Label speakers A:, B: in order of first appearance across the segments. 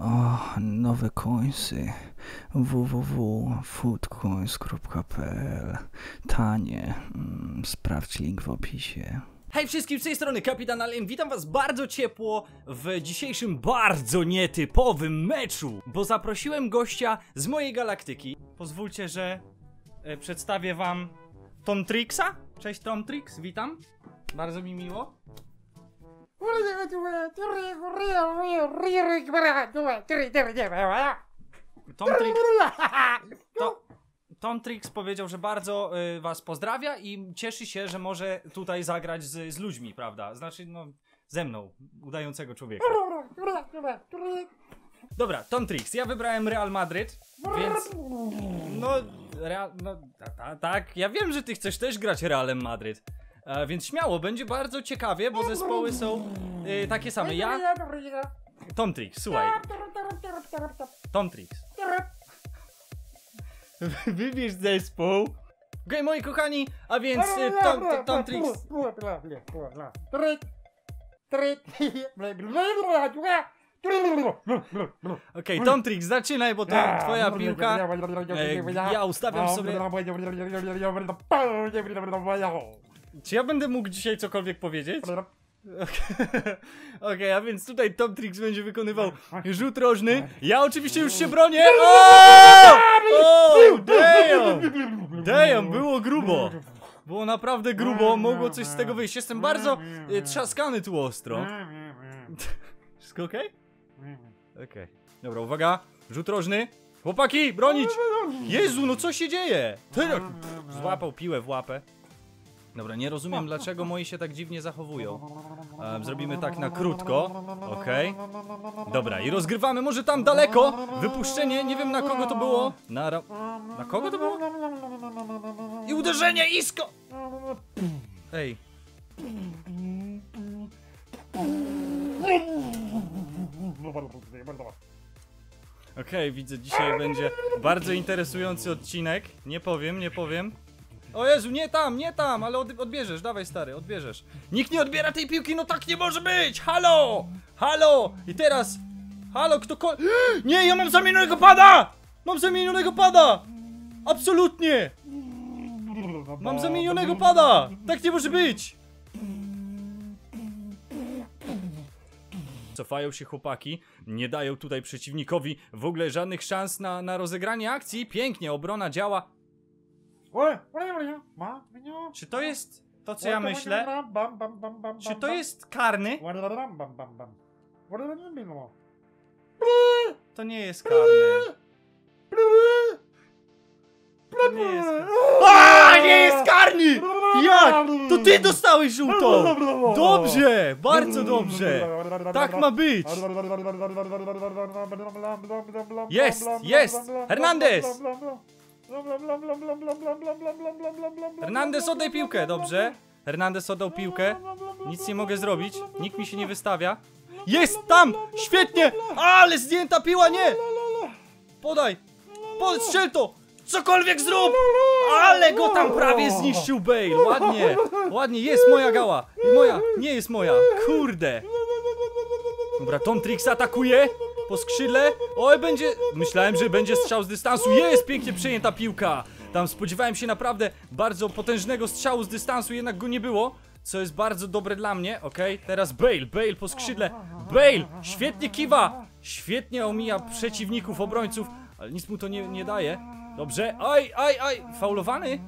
A: O, nowe coinsy. www.foodcoins.pl Tanie. Mm, Sprawdź link w opisie.
B: Hej wszystkim, z tej strony Kapitan Alien, witam was bardzo ciepło w dzisiejszym bardzo nietypowym meczu, bo zaprosiłem gościa z mojej galaktyki. Pozwólcie, że e, przedstawię wam Tomtrixa. Cześć Tomtrix, witam. Bardzo mi miło. Tomtrix, to, Tomtrix powiedział, że bardzo y, was pozdrawia i cieszy się, że może tutaj zagrać z, z ludźmi, prawda? Znaczy, no, ze mną, udającego człowieka. Dobra, Tomtrix, ja wybrałem Real Madryt, więc... No, Real, no, ta, ta, tak, ja wiem, że ty chcesz też grać Realem Madryt. E, więc śmiało, będzie bardzo ciekawie, bo zespoły są y, takie same. Ja, Tomtrix, słuchaj, Tomtrix. Wybierz zespół. Okej, moi kochani, a więc y, Tom, Tom, Tomtrix... Okej, Tomtrix, zaczynaj, bo to twoja piłka. E, ja ustawiam sobie... Czy ja będę mógł dzisiaj cokolwiek powiedzieć? Okej, a więc tutaj Tom Trix będzie wykonywał rzut rożny. Ja oczywiście już się bronię. O! O! Damn! Damn, było grubo. Było naprawdę grubo, mogło coś z tego wyjść. Jestem bardzo e, trzaskany tu ostro. Wszystko okej? Okej. Dobra, uwaga. Rzut rożny. Chłopaki, bronić! Jezu, no co się dzieje? Ty, złapał piłę w łapę. Dobra, nie rozumiem dlaczego moi się tak dziwnie zachowują. E, zrobimy tak na krótko. Okej. Dobra, i rozgrywamy może tam daleko. Wypuszczenie, nie wiem na kogo to było. Na. Na kogo to było? I uderzenie, isko! Ej. Okej, widzę, dzisiaj będzie bardzo interesujący odcinek. Nie powiem, nie powiem. O Jezu, nie tam, nie tam, ale od, odbierzesz, dawaj stary, odbierzesz. Nikt nie odbiera tej piłki, no tak nie może być! Halo! Halo! I teraz... Halo, kto ko... Nie, ja mam zamienionego pada! Mam zamienionego pada! Absolutnie! Mam zamienionego pada! Tak nie może być! Cofają się chłopaki, nie dają tutaj przeciwnikowi w ogóle żadnych szans na, na rozegranie akcji. Pięknie, obrona działa. Czy to jest to, co ja myślę? Czy to jest karny? To nie jest karny. To nie jest karny. A, nie jest karny! Jak? To ty dostałeś żółtą! Dobrze, bardzo dobrze. Tak ma być. Jest, jest. Hernandez. Hernandez, oddaj piłkę, dobrze. Hernandez oddał piłkę. Nic nie mogę zrobić. Nikt mi się nie wystawia. Jest tam! Świetnie! Ale zdjęta piła, nie! Podaj! Podaj, strzel to! Cokolwiek zrób! Ale go tam prawie zniszczył Bale! Ładnie! Ładnie, jest moja gała! I moja, nie jest moja! Kurde! Dobra, Tom Trix atakuje po skrzydle. Oj, będzie... Myślałem, że będzie strzał z dystansu. Jest pięknie przejęta piłka. Tam spodziewałem się naprawdę bardzo potężnego strzału z dystansu, jednak go nie było. Co jest bardzo dobre dla mnie, okej? Teraz Bale, Bale po skrzydle. Bale, świetnie kiwa. Świetnie omija przeciwników, obrońców, ale nic mu to nie, nie daje. Dobrze, aj, aj, aj, faulowany?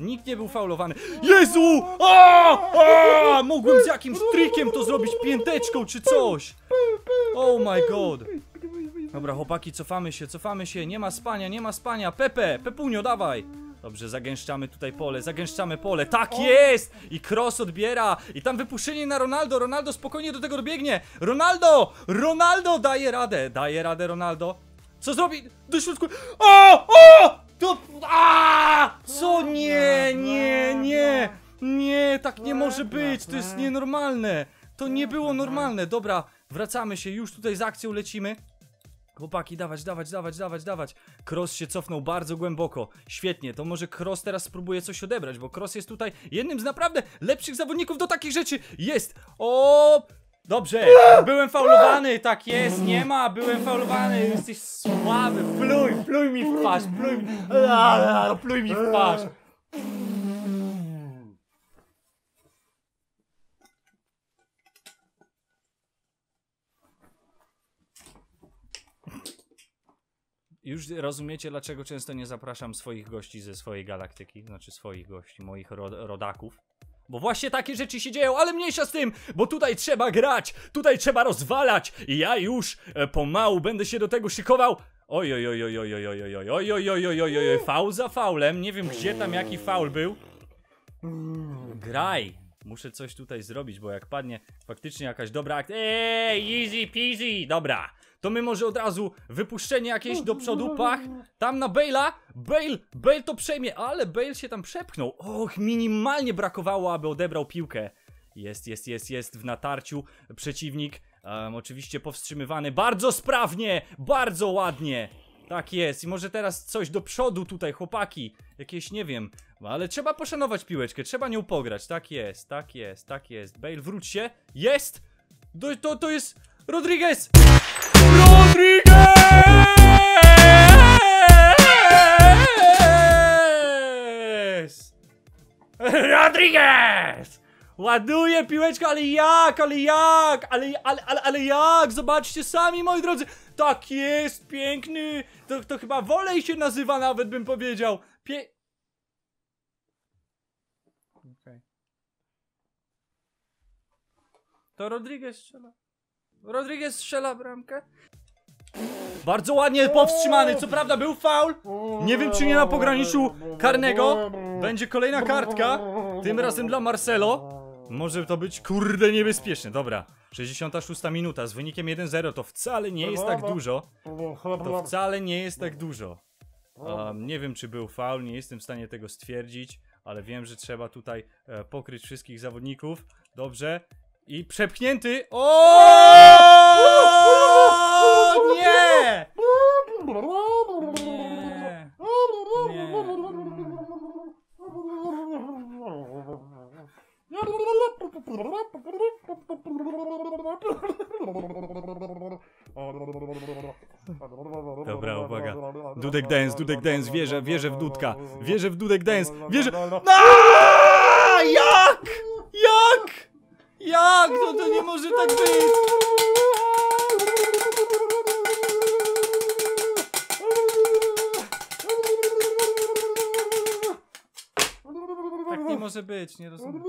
B: Nikt nie był faulowany. Jezu! O! O! Mogłem z jakimś trikiem to zrobić, pięteczką czy coś. Oh my god. Dobra, chłopaki, cofamy się, cofamy się. Nie ma spania, nie ma spania. Pepe, Pepunio, dawaj. Dobrze, zagęszczamy tutaj pole, zagęszczamy pole. Tak jest! I Cross odbiera. I tam wypuszczenie na Ronaldo. Ronaldo spokojnie do tego dobiegnie. Ronaldo! Ronaldo daje radę. Daje radę Ronaldo. Co zrobi? Do środku. O! O! To. A! Co? Nie, nie, nie. Nie, tak nie może być. To jest nienormalne. To nie było normalne. Dobra, wracamy się. Już tutaj z akcją lecimy. Chłopaki, dawać, dawać, dawać, dawać, dawać. Cross się cofnął bardzo głęboko. Świetnie, to może Cross teraz spróbuje coś odebrać, bo Cross jest tutaj jednym z naprawdę lepszych zawodników do takich rzeczy. Jest! O! Dobrze, byłem faulowany, tak jest, nie ma, byłem faulowany, jesteś słaby, pluj, pluj mi w twarz, pluj mi, pluj mi w twarz. Już rozumiecie, dlaczego często nie zapraszam swoich gości ze swojej galaktyki, znaczy swoich gości, moich ro rodaków. Bo właśnie takie rzeczy się dzieją, ale mniejsza z tym, bo tutaj trzeba grać, tutaj trzeba rozwalać i ja już e, pomału będę się do tego szykował. Oj, oj, oj, oj, oj, oj, oj, oj, oj, oj, oj, oj, oj, oj, faul za faulem, nie wiem gdzie tam jaki faul był. Graj! Muszę coś tutaj zrobić, bo jak padnie faktycznie jakaś dobra akcja. Eee, easy peasy! Dobra, to my może od razu wypuszczenie jakieś do przodu, pach, tam na Bale'a, Bale, Bale to przejmie, ale Bale się tam przepchnął. Och, minimalnie brakowało, aby odebrał piłkę. Jest, jest, jest, jest w natarciu przeciwnik, em, oczywiście powstrzymywany bardzo sprawnie, bardzo ładnie. Tak jest, i może teraz coś do przodu tutaj, chłopaki. Jakieś, nie wiem, ale trzeba poszanować piłeczkę, trzeba nią pograć. Tak jest, tak jest, tak jest. Bale, wróć się. Jest! To, to, to jest Rodriguez! Rodriguez! Rodriguez! Ładuje piłeczkę, ale jak, ale jak, ale, ale, ale, ale jak, zobaczcie sami moi drodzy, tak jest, piękny, to, to chyba wolej się nazywa nawet bym powiedział, Pie... Okej. To Rodriguez strzela. Rodriguez strzela bramkę. Bardzo ładnie powstrzymany, co prawda był faul. Nie wiem czy nie na pograniczu karnego. Będzie kolejna kartka. Tym razem dla Marcelo. Może to być kurde niebezpieczne. Dobra, 66 minuta z wynikiem 1-0 to wcale nie jest tak dużo. To wcale nie jest tak dużo. Um, nie wiem czy był faul, nie jestem w stanie tego stwierdzić, ale wiem, że trzeba tutaj e, pokryć wszystkich zawodników. Dobrze. I przepchnięty. O! Nie! Nie. Dobra, uwaga. Dudek Dance, Dudek Dance, wierzę, wierzę w Dudka. Wierzę w Dudek Dance, wierzę... Aaaa! Jak? Jak? Jak? No to nie może tak być! Może być, nie rozumiem.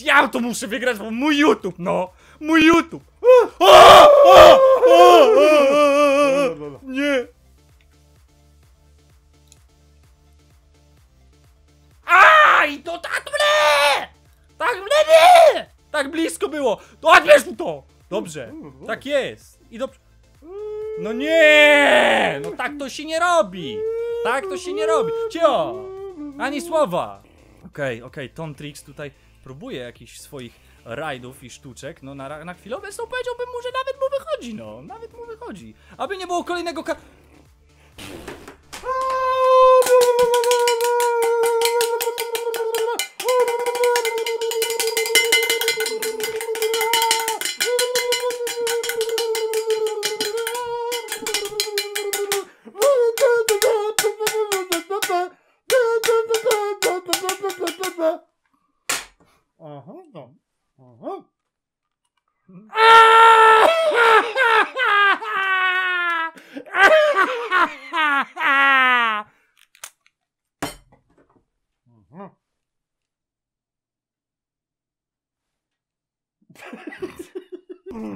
B: Ja to muszę wygrać, bo mój YouTube, no! Mój YouTube! O, o, o, Nie! Aj, to tak ble! Tak ble! Tak blisko było! To odbierz to! Dobrze, tak jest. I dobrze. No nie! No tak to się nie robi! Tak to się nie robi! Cio! Ani słowa! Okej, okej, Tom Trix tutaj próbuje jakichś swoich rajdów i sztuczek. No na, na chwilę obecną powiedziałbym mu, że nawet mu wychodzi, no. Nawet mu wychodzi. Aby nie było kolejnego ka...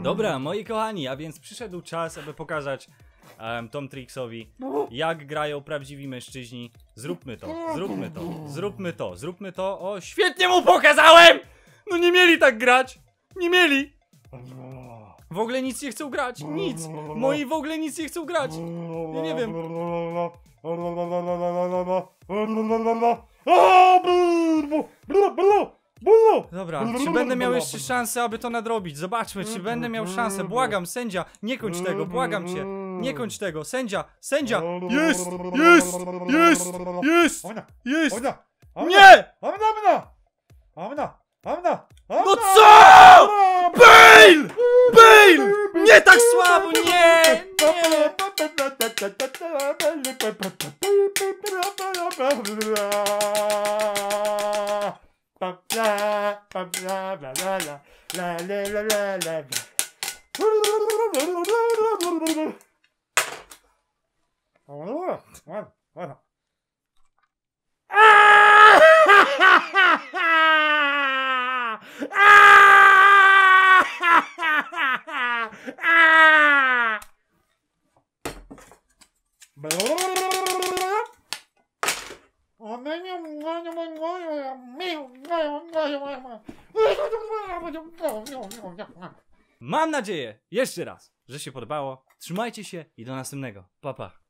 B: Dobra, moi kochani, a więc przyszedł czas, aby pokazać um, Tom Trixowi, jak grają prawdziwi mężczyźni. Zróbmy to, zróbmy to, zróbmy to, zróbmy to. O, świetnie mu pokazałem! No nie mieli tak grać! Nie mieli!
C: W ogóle nic nie chcą grać, nic! Moi w ogóle nic nie chcą grać! Ja nie wiem. Dobra, czy będę miał jeszcze szansę, aby to nadrobić? Zobaczmy, czy będę miał szansę. Błagam, sędzia, nie kończ tego, błagam cię. Nie kończ tego, sędzia, sędzia! Jest! Jest! Jest! Jest! Jest! Nie! No co?! Bale! Bale! Nie tak słabo, nie! Nie! blah blah blah blah blah la la la la la. Mam nadzieję, jeszcze raz, że się podobało. Trzymajcie się i do następnego. Pa, pa.